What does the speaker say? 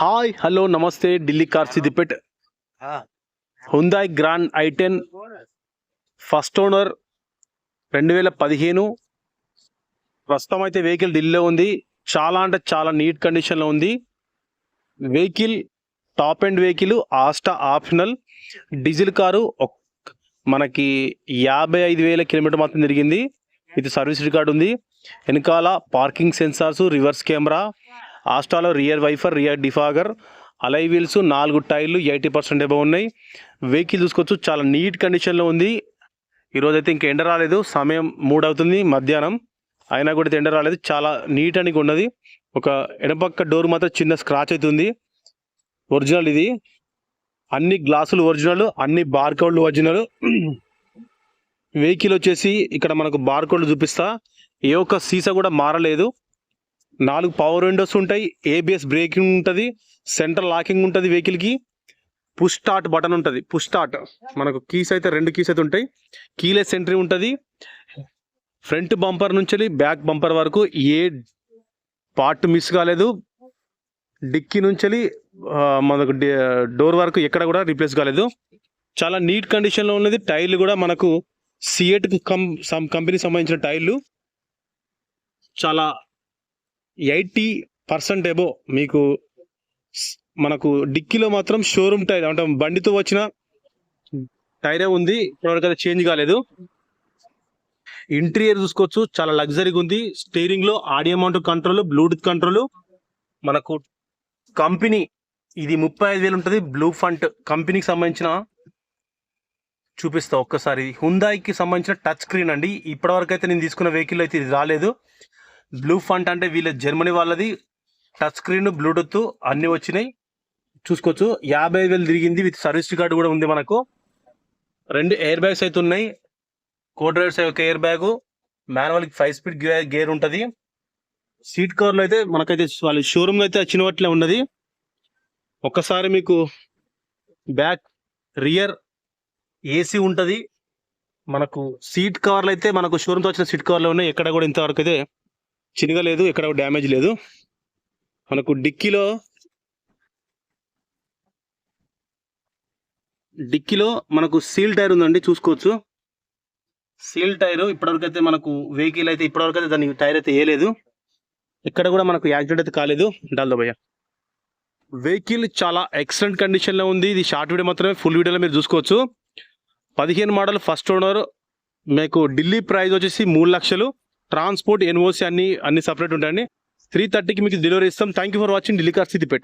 Hi hello నమస్తే Delhi car Siddipet. Hyundai grand I ten first owner రెండు వేల పదిహేను. ప్రస్తుతం అయితే వెహికల్ ఢిల్లీలో ఉంది. చాలా అంటే చాలా నీట్ కండిషన్లో ఉంది. Vehicle top end vehicle Asta optional diesel car మనకి యాభై ఐదు వేల కిలోమీటర్ మాత్రం తిరిగింది. ఇది సర్వీస్ రికార్డ్ ఉంది. వెనకాల parking sensors reverse camera ఆస్టాలో rear wiper rear defogger alloy wheels నాలుగు టైర్లు ఎయిటీ పర్సెంట్ ఏమో ఉన్నాయి. వెహికల్ చూసుకోవచ్చు చాలా నీట్ కండిషన్లో ఉంది. ఈరోజు అయితే ఇంకా ఎండ రాలేదు సమయం మూడు అవుతుంది మధ్యాహ్నం. అయినా కూడా అయితే ఎండ రాలేదు చాలా నీట్ అని ఉన్నది. ఒక ఎడపక్క డోర్ మాత్రం చిన్న స్క్రాచ్ అవుతుంది ఒరిజినల్ ఇది. అన్ని గ్లాసులు ఒరిజినల్ అన్ని బార్కోడ్లు ఒరిజినల్. వెహికల్ వచ్చేసి ఇక్కడ మనకు బార్కోడ్లు చూపిస్తా. ఏ ఒక్క సీసా కూడా మారలేదు. నాలుగు పవర్ విండోస్ ఉంటాయి ఏబిఎస్ బ్రేకింగ్ ఉంటుంది సెంట్రల్ లాకింగ్ ఉంటుంది వెహికల్కి పుష్ స్టార్ట్ బటన్ ఉంటుంది. పుష్ స్టార్ట్ మనకు కీస్ అయితే రెండు కీస్ అయితే ఉంటాయి. కీలెస్ ఎంట్రీ ఉంటుంది. ఫ్రంట్ బంపర్ నుంచి బ్యాక్ బంపర్ వరకు ఏ పార్ట్ మిస్ కాలేదు. డిక్కీ నుంచి మనకు డోర్ వరకు ఎక్కడ కూడా రీప్లేస్ కాలేదు. చాలా నీట్ కండిషన్లో ఉన్నది. టైర్లు కూడా మనకు సిఎట్ కం కంపెనీకి సంబంధించిన టైర్లు చాలా ఎయిటీ పర్సెంట్ ఎబో మీకు మనకు డిక్కీలో మాత్రం షోరూమ్ టైర్ అంటే బండితో వచ్చిన టైరే ఉంది. ఇప్పటివరకు అయితే చేంజ్ కాలేదు. ఇంటీరియర్ చూసుకోవచ్చు. చాలా లగ్జరీగా ఉంది స్టీరింగ్లో audio mount control bluetooth control. మనకు కంపెనీ ఇది ముప్పై ఐదు వేలు ఉంటుంది. బ్లూ ఫంట్ కంపెనీకి సంబంధించిన చూపిస్తా ఒక్కసారి. హుందాయికి సంబంధించిన టచ్ స్క్రీన్ అండి. ఇప్పటివరకు అయితే నేను తీసుకున్న వెహికల్ అయితే ఇది రాలేదు. బ్లూ ఫంట్ అంటే వీళ్ళ జర్మనీ వాళ్ళది. టచ్ స్క్రీన్ బ్లూటూత్ అన్ని వచ్చినాయి. చూసుకోవచ్చు. యాభై ఐదు వేలు తిరిగింది విత్ సర్వీస్ కార్డు కూడా ఉంది మనకు. రెండు ఎయిర్ బ్యాగ్స్ అయితే ఉన్నాయి. కో డ్రైవర్స్ ఒక ఎయిర్ బ్యాగ్. మాన్యువల్కి ఫైవ్ స్పీడ్ గేర్ ఉంటుంది. సీట్ కవర్లో అయితే మనకైతే వాళ్ళ షోరూమ్ అయితే వచ్చిన వాటిలో ఉన్నది. ఒక్కసారి మీకు బ్యాక్ రియర్ ఏసీ ఉంటుంది. మనకు సీట్ కవర్లు అయితే మనకు షోరూమ్తో వచ్చిన సీట్ కవర్లు ఉన్నాయి. ఎక్కడ కూడా ఇంతవరకు అయితే చినగలేదు ఎక్కడ డ్యామేజ్ లేదు. మనకు డిక్కీలో డిక్కీలో మనకు సీల్ టైర్ ఉందండి చూసుకోవచ్చు. సీల్ టైర్ ఇప్పటివరకు అయితే మనకు వెహికల్ అయితే ఇప్పటివరకు అయితే దానికి టైర్ అయితే వేయలేదు. ఎక్కడ కూడా మనకు యాక్సిడెంట్ అయితే కాలేదు. డాల్దో భయ్య. వెహికల్ చాలా ఎక్సలెంట్ కండిషన్లో ఉంది. ఇది షార్ట్ వీడియో మాత్రమే ఫుల్ వీడియోలో మీరు చూసుకోవచ్చు. పదిహేను మోడల్ ఫస్ట్ ఓనర్ మీకు ఢిల్లీ ప్రైజ్ వచ్చేసి మూడు లక్షలు. ట్రాన్స్పోర్ట్ ఎన్ఓసి అన్ని అన్ని సపరేట్ ఉంటాయండి. త్రీ థర్టీకి మీకు డెలివరీ ఇస్తాం. Thank you for watching Delhi car Siddipet